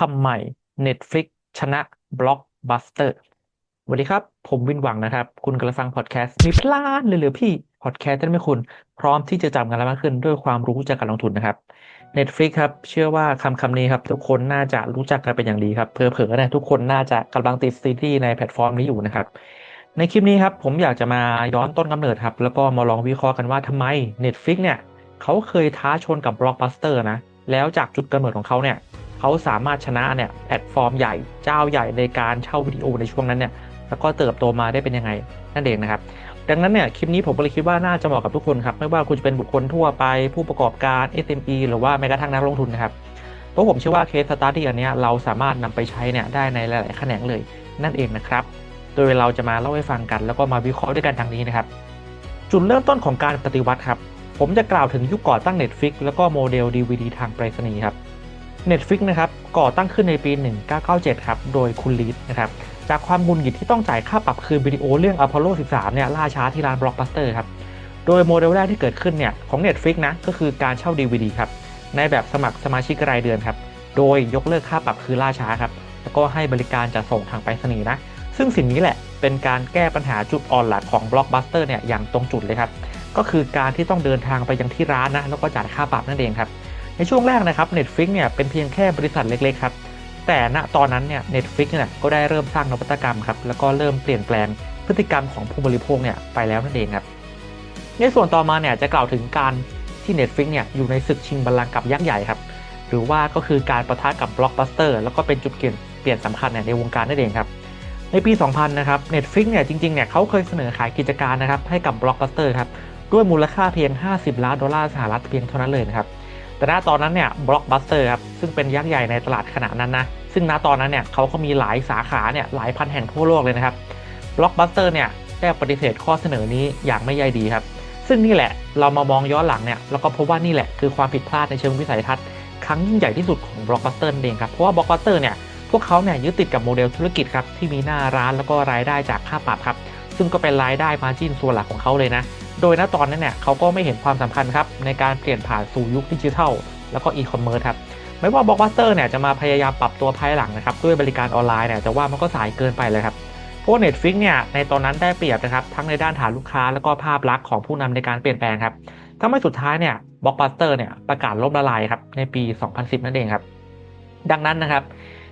ทำไม Netflix ชนะ Blockbuster สวัสดีครับ ผมวินหวังนะครับ คุณกำลังฟังพอดแคสต์มีพลานเลยหรือพี่พอดแคสต์จะทำให้คุณ พร้อมที่จะจำกันแล้วมากขึ้นด้วยความรู้จากการลงทุนนะครับ Netflix ครับ เชื่อว่าคำคำนี้ครับ ทุกคนน่าจะรู้จักกันเป็นอย่างดีครับเผลอๆเนี่ยทุกคนน่าจะกำลังติดซีรีส์ในแพลตฟอร์มนี้อยู่นะครับ ในคลิปนี้ครับ ผมอยากจะมาย้อนต้นกำเนิดครับ แล้วก็มาลองวิเคราะห์กันว่าทำไม Netflix เนี่ยเขาเคยท้าชนกับ Blockbuster นะแล้วจากจุดกำเนิดของเขาเนี่ย เขาสามารถชนะเนี่ยแพลตฟอร์มใหญ่เจ้าใหญ่ในการเช่าวิดีโอในช่วงนั้นเนี่ยแล้วก็เติบโตมาได้เป็นยังไงนั่นเองนะครับดังนั้นเนี่ยคลิปนี้ผมก็เลยคิดว่าน่าจะเหมาะกับทุกคนครับไม่ว่าคุณจะเป็นบุคคลทั่วไปผู้ประกอบการ SME หรือว่าแม้กระทั่งนักลงทุนนะครับเพราะผมเชื่อว่าเคสสตาร์ที่อันนี้เราสามารถนำไปใช้เนี่ยได้ในหลาย ๆ แขนงเลยนั่นเองนะครับ โดยเราจะมาเล่าให้ฟังกัน แล้วก็มาวิเคราะห์ด้วยกันดังนี้นะครับ จุดเริ่มต้นของการปฏิวัติครับ ผมจะกล่าวถึงยุคก่อตั้ง Netflix แล้วก็โมเดล DVD ทางไปรษณีย์ครับ Netflix นะครับก่อตั้งขึ้นในปี 1997 ครับ โดยคุณลีดนะครับ จากความงุนหงิดที่ต้องจ่ายค่าปรับคืนวิดีโอเรื่อง Apollo 13 เนี่ยล่าช้าที่ร้าน Blockbuster ครับ โดยโมเดลแรกที่เกิดขึ้นเนี่ยของ Netflix นะก็คือการเช่า DVD ครับ ในแบบสมัครสมาชิกรายเดือนครับ โดยยกเลิกค่าปรับคืนล่าช้าครับ แล้วก็ให้บริการจะส่งทางไปรษณีย์นะ ซึ่งสิ่งนี้แหละเป็นการแก้ปัญหาจุดอ่อนหลักของ Blockbuster เนี่ยอย่างตรงจุดเลยครับ ก็คือการที่ต้องเดินทางไปยังที่ร้านนะแล้วก็จ่ายค่าปรับนั่นเองครับ ในช่วงแรกนะครับ Netflix เนี่ยเป็นเพียงแค่บริษัทเล็กๆครับ แต่ณตอนนั้นเนี่ย Netflix เนี่ยก็ได้เริ่มสร้างนวัตกรรมครับ แล้วก็เริ่มเปลี่ยนแปลงพฤติกรรมของผู้บริโภคเนี่ยไปแล้วนั่นเองครับ ในส่วนต่อมาเนี่ยจะกล่าวถึงการที่ Netflix เนี่ยอยู่ในศึกชิงบัลลังก์กับยักษ์ใหญ่ครับ หรือว่าก็คือการประทะกับ Blockbuster แล้วก็เป็นจุดเปลี่ยนเปลี่ยนสำคัญเนี่ยในวงการนั่นเองครับ ในปี 2000 นะครับ Netflix เนี่ยจริงๆเนี่ยเขาเคยเสนอขายกิจการนะครับให้กับ Blockbuster ครับด้วยมูลค่าเพียง 50 ล้านดอลลาร์สหรัฐเพียงเท่านั้นเลยนะครับ แต่ณตอนนั้นเนี่ย Blockbuster ครับซึ่งเป็นยักษ์ใหญ่ในตลาดขณะนั้นนะซึ่งณตอนนั้นเนี่ยเขาก็มีหลายสาขาเนี่ยหลายพันแห่งทั่วโลกเลยนะครับ Blockbuster เนี่ยได้ปฏิเสธข้อเสนอนี้อย่างไม่ใยดีครับ ซึ่งนี่แหละเรามามองย้อนหลังเนี่ยเราก็พบว่านี่แหละคือความผิดพลาดในเชิงวิสัยทัศน์ครั้งยิ่งใหญ่ที่สุดของ Blockbuster นั่นเองครับเพราะว่า Blockbuster เนี่ยพวกเขาเนี่ยยึดติดกับโมเดลธุรกิจครับที่มีหน้าร้านแล้วก็รายได้จากค่าปรับครับซึ่งก็เป็นรายได้มาจิ้นส่วนหลักของเขาเลยนะ โดยณตอนนั้นเนี่ยเขาก็ไม่เห็นความสำคัญครับในการเปลี่ยนผ่านสู่ยุคดิจิทัลแล้วก็อีคอมเมิร์ซครับไม่ว่าบล็อกบัสเตอร์เนี่ยจะมาพยายามปรับตัวภายหลังนะครับด้วยบริการออนไลน์เนี่ยแต่ว่ามันก็สายเกินไปเลยครับเพราะว่า Netflix เนี่ยในตอนนั้นได้เปรียบนะครับทั้งในด้านฐานลูกค้า แล้วก็ภาพลักษณ์ของผู้นำในการเปลี่ยนแปลงครับทำให้สุดท้ายเนี่ยบล็อกบัสเตอร์เนี่ยประกาศล้มละลายครับในปี 2010 นั่นเองครับดังนั้นนะครับ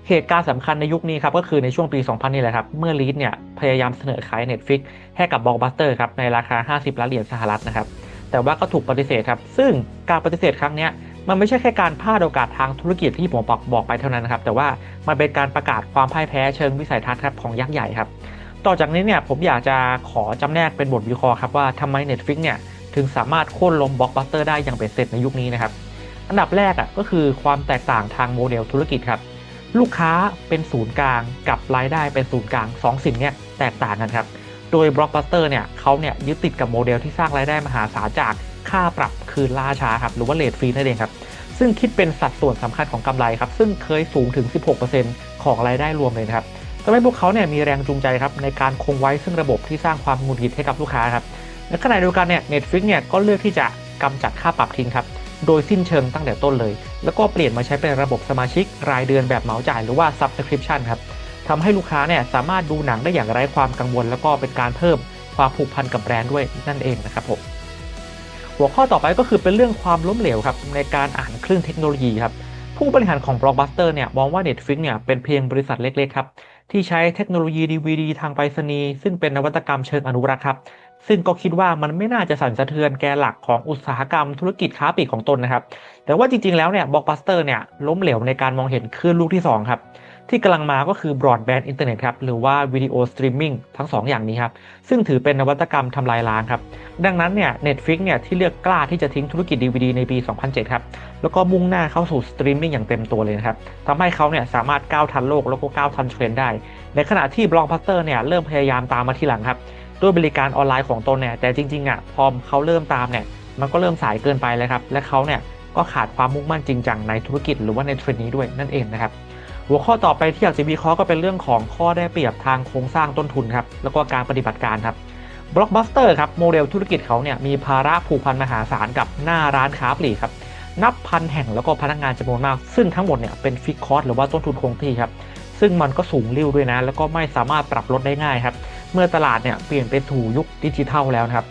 เหตุการณ์สำคัญในยุคนี้ครับก็คือในช่วงปี 2000 นี่แหละครับ เมื่อลีดเนี่ยพยายามเสนอขาย Netflix ให้กับบล็อกบัสเตอร์ครับในราคา 50 ล้านเหรียญสหรัฐนะครับ แต่ว่าก็ถูกปฏิเสธครับ ซึ่งการปฏิเสธครั้งนี้มันไม่ใช่แค่การพลาดโอกาสทางธุรกิจที่ผมบอกบอกไปเท่านั้นนะครับ แต่ว่ามันเป็นการประกาศความพ่ายแพ้เชิงวิสัยทัศน์ครับของยักษ์ใหญ่ครับ ต่อจากนี้เนี่ยผมอยากจะขอจำแนกเป็นบทวิเคราะห์ครับว่าทำไม Netflix เนี่ยถึงสามารถโค่นล้มบล็อกบัสเตอร์ได้อย่างเป็นเสร็จในยุคนี้นะครับ อันดับแรกอะก็คือความแตกต่างทางโมเดลธุรกิจครับ ลูกค้าเป็นศูนย์กลางกับรายได้เป็นศูนย์กลางสองสิ่งเนี้ยแตกต่างกันครับ โดย Blockbuster เนี่ยเขาเนี่ยยึดติดกับโมเดลที่สร้างรายได้มหาศาลจากค่าปรับคืนล่าช้าครับหรือว่าเลทฟรีนั่นเองครับ ซึ่งคิดเป็นสัดส่วนสำคัญของกำไรครับ ซึ่งเคยสูงถึง 16%ของรายได้รวมเลยนะครับทำให้พวกเขาเนี่ยมีแรงจูงใจครับในการคงไว้ซึ่งระบบที่สร้างความหงุดหงิดให้กับลูกค้าครับในขณะเดียวกันเนี่ย Netflix เนี่ยก็เลือกที่จะกำจัดค่าปรับทิ้งครับ โดยสิ้นเชิงตั้งแต่ต้นเลย แล้วก็เปลี่ยนมาใช้เป็นระบบสมาชิกรายเดือนแบบเหมาจ่ายหรือว่า Subscription ครับทำให้ลูกค้าเนี่ยสามารถดูหนังได้อย่างไร้ความกังวล แล้วก็เป็นการเพิ่มความผูกพันกับแบรนด์ด้วยนั่นเองนะครับผมหัวข้อต่อไปก็คือเป็นเรื่องความล้มเหลวครับในการอ่านคลื่นเทคโนโลยีครับผู้บริหารของ Blockbuster เนี่ยมองว่า Netflix เนี่ยเป็นเพียงบริษัทเล็กๆครับที่ใช้เทคโนโลยี DVD ทางไปรษณีย์ซึ่งเป็นนวัตกรรมเชิงอนุรักษ์ครับ ซึ่งก็คิดว่ามันไม่น่าจะสั่นสะเทือนแกนหลักของอุตสาหกรรมธุรกิจค้าปลีกของตนนะครับ แต่ว่าจริงๆ แล้วเนี่ยบล็อกบัสเตอร์เนี่ยล้มเหลวในการมองเห็นคลื่นลูกที่ 2 ครับ ที่กำลังมาก็คือบรอดแบนด์อินเทอร์เน็ตครับ หรือว่าวิดีโอสตรีมมิ่งทั้ง 2 อย่างนี้ครับ ซึ่งถือเป็นนวัตกรรมทำลายล้างครับ ดังนั้นเนี่ย Netflix เนี่ยที่เลือกกล้าที่จะทิ้งธุรกิจ DVD ในปี 2007 ครับ แล้วก็มุ่งหน้าเข้าสู่สตรีมมิ่งอย่างเต็มตัวเลยนะครับทำให้เขาเนี่ยสามารถก้าวทันโลกแล้วก็ก้าวทันเทรนด์ได้ ในขณะที่บล็อกบัสเตอร์เนี่ยเริ่มพยายามตามมาทีหลังครับ ด้วยบริการออนไลน์ของตนเนี่ยแต่จริงๆอะพอเขาเริ่มตามเนี่ยมันก็เริ่มสายเกินไปแล้วครับและเขาเนี่ยก็ขาดความมุ่งมั่นจริงจังในธุรกิจหรือว่าในเทรนด์นี้ด้วยนั่นเองนะครับหัวข้อต่อไปที่อยากจะวิเคราะห์ก็เป็นเรื่องของข้อได้เปรียบทางโครงสร้างต้นทุนครับแล้วก็การปฏิบัติการครับ Blockbuster ครับโมเดลธุรกิจเขาเนี่ยมีภาระผูกพันมหาศาลกับหน้าร้านค้าปลีกครับนับพันแห่งแล้วก็พนักงานจำนวนมาก ซึ่งทั้งหมดเนี่ยเป็นฟิกคอร์สหรือว่าต้นทุนคงที่ครับซึ่งมันก็สูงริ้วด้วยนะ แล้วก็ไม่สามารถปรับลดได้ง่ายครับ เมื่อตลาดเนี่ยเปลี่ยนไปสู่ยุคดิจิทัลแล้วนะครับ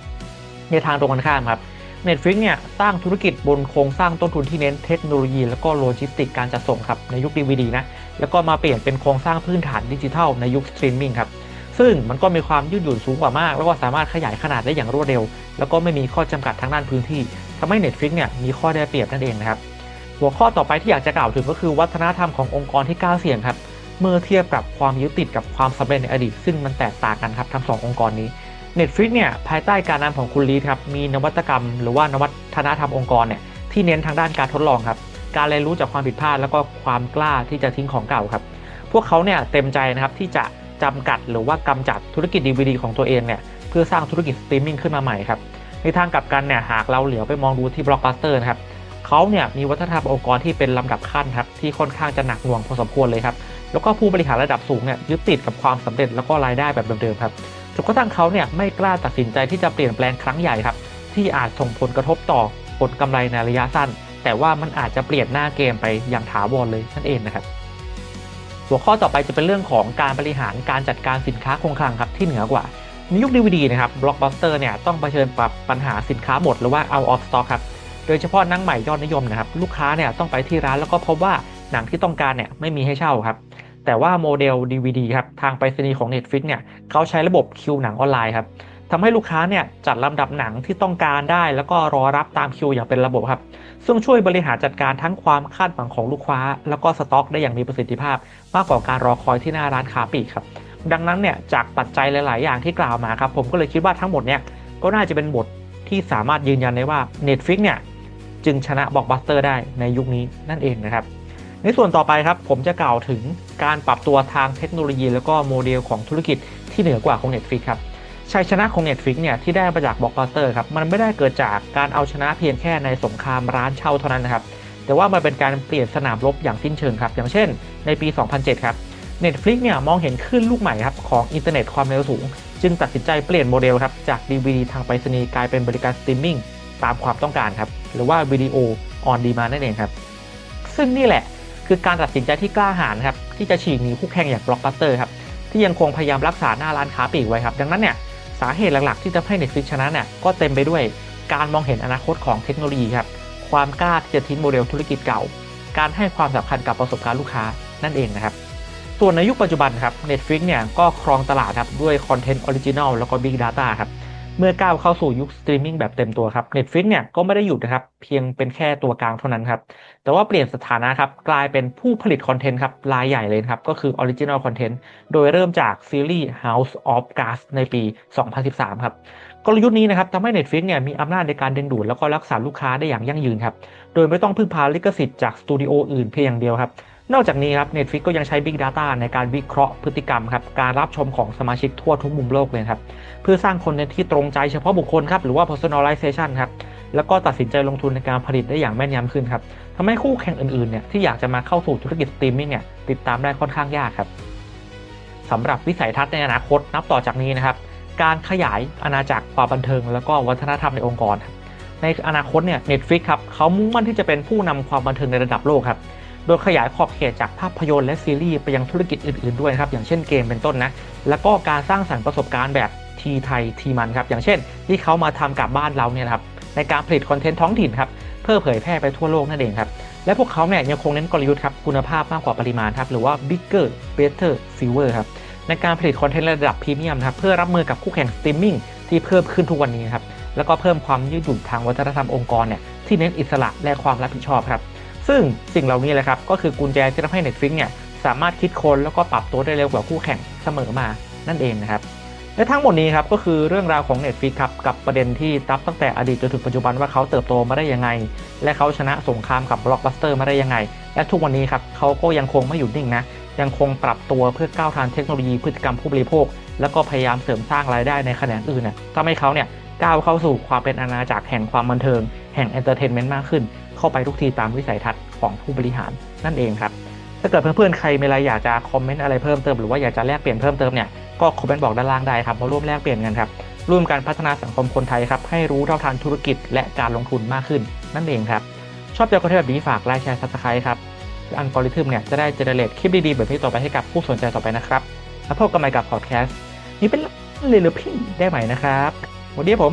ในทางตรงกันข้ามครับ Netflix เนี่ยสร้างธุรกิจบนโครงสร้างต้นทุนที่เน้นเทคโนโลยี แล้วก็โลจิสติกการจัดส่งครับในยุค DVD นะแล้วก็มาเปลี่ยนเป็นโครงสร้างพื้นฐานดิจิทัลในยุคสตรีมมิ่งครับซึ่งมันก็มีความยืดหยุ่นสูงกว่ามาก แล้วก็สามารถขยายขนาดได้อย่างรวดเร็ว แล้วก็ไม่มีข้อจำกัดทางด้านพื้นที่ทำให้ Netflix เนี่ยมีข้อได้เปรียบนั่นเองนะครับหัวข้อต่อไปที่อยากจะกล่าวถึงก็คือวัฒนธรรมขององค์กรที่กล้าเสี่ยงครับ เมื่อเทียบกับความยึดติดกับความสำเร็จในอดีต ซึ่งมันแตกต่างกันครับทั้งสององค์กรนี้ Netflix เนี่ยภายใต้การนำของคุณลีครับมีนวัตกรรม หรือว่านวัฒนธรรมองค์กรเนี่ยที่เน้นทางด้านการทดลองครับการเรียนรู้จากความผิดพลาดแล้วก็ความกล้าที่จะทิ้งของเก่าครับ พวกเขาเนี่ยเต็มใจนะครับที่จะจำกัดหรือว่ากำจัดธุรกิจ DVD ของตัวเองเนี่ยเพื่อสร้างธุรกิจสตรีมมิ่งขึ้นมาใหม่ครับในทางกลับกันเนี่ยหากเราเหลียวไปมองดูที่บล็อกบัสเตอร์นะครับเขาเนี่ยมีวัฒนธรรมองค์กรที่เป็นลำดับขั้นครับที่ค่อนข้างจะหนักหน่วงพอสมควรเลยครับ แล้วก็ผู้บริหารระดับสูงเนี่ยยึดติดกับความสำเร็จแล้วก็รายได้แบบเดิมๆครับจนกระทั่งเขาเนี่ยไม่กล้าตัดสินใจที่จะเปลี่ยนแปลงครั้งใหญ่ครับ ที่อาจส่งผลกระทบต่อผลกำไรในระยะสั้น แต่ว่ามันอาจจะเปลี่ยนหน้าเกมไปอย่างถาวรเลยนั่นเองนะครับ หัวข้อต่อไปจะเป็นเรื่องของการบริหารการจัดการสินค้าคงคลังครับที่เหนือกว่าในยุค DVD นะครับบล็อกบัสเตอร์เนี่ยต้องเผชิญกับปัญหาสินค้าหมดหรือว่า out of stock ครับโดยเฉพาะหนังใหม่ยอดนิยมนะครับลูกค้าเนี่ยต้องไปที่ร้านแล้วก็พบว่าหนังที่ต้องการเนี่ยไม่มีให้เช่าครับ แต่ว่าโมเดล DVD ครับทางไปรษณีย์ของ Netflix เนี่ยเขาใช้ระบบคิวหนังออนไลน์ครับทำให้ลูกค้าเนี่ยจัดลำดับหนังที่ต้องการได้ แล้วก็รอรับตามคิวอย่างเป็นระบบครับ ซึ่งช่วยบริหารจัดการทั้งความคาดหวังของลูกค้า แล้วก็สต็อกได้อย่างมีประสิทธิภาพ มากกว่าการรอคอยที่หน้าร้านค้าปลีกครับ ดังนั้นเนี่ยจากปัจจัยหลาย ๆ อย่างที่กล่าวมาครับผมก็เลยคิดว่าทั้งหมดเนี่ยก็น่าจะเป็นบทที่สามารถยืนยันได้ว่า Netflix เนี่ยจึงชนะบอกบัสเตอร์ได้ในยุคนี้นั่นเองนะครับ ในส่วนต่อไปครับผมจะกล่าวถึงการปรับตัวทางเทคโนโลยี แล้วก็โมเดลของธุรกิจที่เหนือกว่าของ Netflix ครับชัยชนะของ Netflix เนี่ยที่ได้มาจากบล็อกบัสเตอร์ครับมันไม่ได้เกิดจากการเอาชนะเพียงแค่ในสงครามร้านเช่าเท่านั้นนะครับแต่ว่ามันเป็นการเปลี่ยนสนามรบอย่างสิ้นเชิงครับอย่างเช่น ในปี 2007 ครับ Netflix เนี่ยมองเห็นขึ้นลูกใหม่ครับของอินเทอร์เน็ตความเร็วสูง จึงตัดสินใจเปลี่ยนโมเดลครับจาก DVD ทางไปรษณีย์กลายเป็นบริการสตรีมมิ่งตามความต้องการครับหรือว่าวิดีโอออนดีมานั่นเองครับซึ่งนี่แหละ คือการตัดสินใจที่กล้าหาญครับที่จะฉีกหนีคู่แข่งอย่างบล็อกบัสเตอร์ครับที่ยังคงพยายามรักษาหน้าร้านค้าปลีกไว้ครับดังนั้นเนี่ยสาเหตุหลักๆที่จะให้ Netflix ชนะเนี่ยก็เต็มไปด้วยการมองเห็นอนาคตของเทคโนโลยีครับความกล้าที่จะทิ้งโมเดลธุรกิจเก่า การให้ความสำคัญกับประสบการณ์ลูกค้านั่นเองนะครับส่วนในยุคปัจจุบันครับ Netflix เนี่ยก็ครองตลาดครับด้วยคอนเทนต์ออริจินอลแล้วก็ Big Data ครับ เมื่อก้าวเข้าสู่ยุคสตรีมมิ่งแบบเต็มตัวครับ Netflix เนี่ยก็ไม่ได้หยุดนะครับ เพียงเป็นแค่ตัวกลางเท่านั้นครับ แต่ว่าเปลี่ยนสถานะครับ กลายเป็นผู้ผลิตคอนเทนต์ครับรายใหญ่เลยครับ ก็คือ Original Content โดยเริ่มจากซีรีส์ House of Cards ในปี 2013 ครับกลยุทธ์นี้นะครับทำให้ Netflix เนี่ยมีอำนาจในการดึงดูดแล้วก็รักษาลูกค้าได้อย่างยั่งยืนครับ โดยไม่ต้องพึ่งพาลิขสิทธิ์จากสตูดิโออื่นเพียงอย่างเดียวครับ นอกจากนี้ครับ Netflix ก็ยังใช้ Big Data ในการวิเคราะห์พฤติกรรมครับการรับชมของสมาชิกทั่วทุกมุมโลกเลยครับ เพื่อสร้างคอนเทนต์ที่ตรงใจเฉพาะบุคคลครับหรือว่า personalization ครับแล้วก็ตัดสินใจลงทุนในการผลิตได้อย่างแม่นยำขึ้นครับทำให้คู่แข่งอื่นๆเนี่ยที่อยากจะมาเข้าสู่ธุรกิจสตรีมมิ่งเนี่ยติดตามได้ค่อนข้างยากครับสำหรับวิสัยทัศน์ในอนาคตนับต่อจากนี้นะครับการขยายอาณาจักรความบันเทิง แล้วก็วัฒนธรรมในองค์กรครับในอนาคตเนี่ย Netflix ครับเขามุ่งมั่นที่จะเป็นผู้นำความบันเทิงในระดับโลกครับ โดยขยายขอบเขตจากภาพยนตร์และซีรีส์ไปยังธุรกิจอื่นๆด้วยครับอย่างเช่นเกมเป็นต้นนะแล้วก็การสร้างสรรค์ประสบการณ์แบบทีไทยทีมันครับอย่างเช่น ที่เขามาทำกับบ้านเราเนี่ยครับในการผลิตคอนเทนต์ท้องถิ่นครับเพื่อเผยแพร่ไปทั่วโลกนั่นเองครับและพวกเขาเนี่ยยังคงเน้นกลยุทธ์ครับคุณภาพมากกว่าปริมาณครับหรือว่า bigger better silver ครับในการผลิตคอนเทนต์ระดับพรีเมียมครับเพื่อรับมือกับคู่แข่งสตรีมมิ่งที่เพิ่มขึ้นทุกวันนี้ครับแล้วก็เพิ่มความยืดหยุ่นทางวัฒนธรรมองค์กรเนี่ยที่เน้นอิสระและความรับผิดชอบครับ ซึ่งสิ่งเหล่านี้แหละครับก็คือกุญแจที่ทำให้ Netflix เนี่ยสามารถคิดค้นแล้วก็ปรับตัวได้เร็วกว่าคู่แข่งเสมอมานั่นเองนะครับและทั้งหมดนี้ครับก็คือเรื่องราวของ Netflix ครับกับประเด็นที่ตับตั้งแต่อดีตจนถึงปัจจุบันว่าเขาเติบโตมาได้ยังไง และเขาชนะสงครามกับบล็อกบัสเตอร์มาได้ยังไง และทุกวันนี้ครับเขาก็ยังคงไม่หยุดนิ่งนะยังคงปรับตัวเพื่อก้าวทันเทคโนโลยีพฤติกรรมผู้บริโภค แล้วก็พยายามเสริมสร้างรายได้ในแขนงอื่นน่ะทำให้เขาเนี่ยก้าวเข้าสู่ความเป็นอาณาจักรแห่งความบันเทิง แห่งเอนเตอร์เทนเมนต์มากขึ้น เข้าไปทุกทีตามวิสัยทัศน์ของผู้บริหารนั่นเองครับ ถ้าเกิดเพื่อนๆใครมีอะไรอยากจะคอมเมนต์อะไรเพิ่มเติมหรือว่าอยากจะแลกเปลี่ยนเพิ่มเติมเนี่ยก็คอมเมนต์บอกด้านล่างได้ครับมาร่วมแลกเปลี่ยนกันครับร่วมกันพัฒนาสังคมคนไทยครับให้รู้เท่าทันธุรกิจและการลงทุนมากขึ้น นั่นเองครับชอบใจคอนเทนต์แบบนี้ฝากไลค์แชร์ซับสไครต์ครับอัลกอริทึมเนี่ยจะได้เจเนเรตคลิปดีๆแบบนี้ต่อไปให้กับผู้สนใจต่อไปนะครับแล้วพบกันใหม่กับพอดแคสต์นี้เป็นเลยหรือพี่ได้ใหม่นะครับวันนี้ผม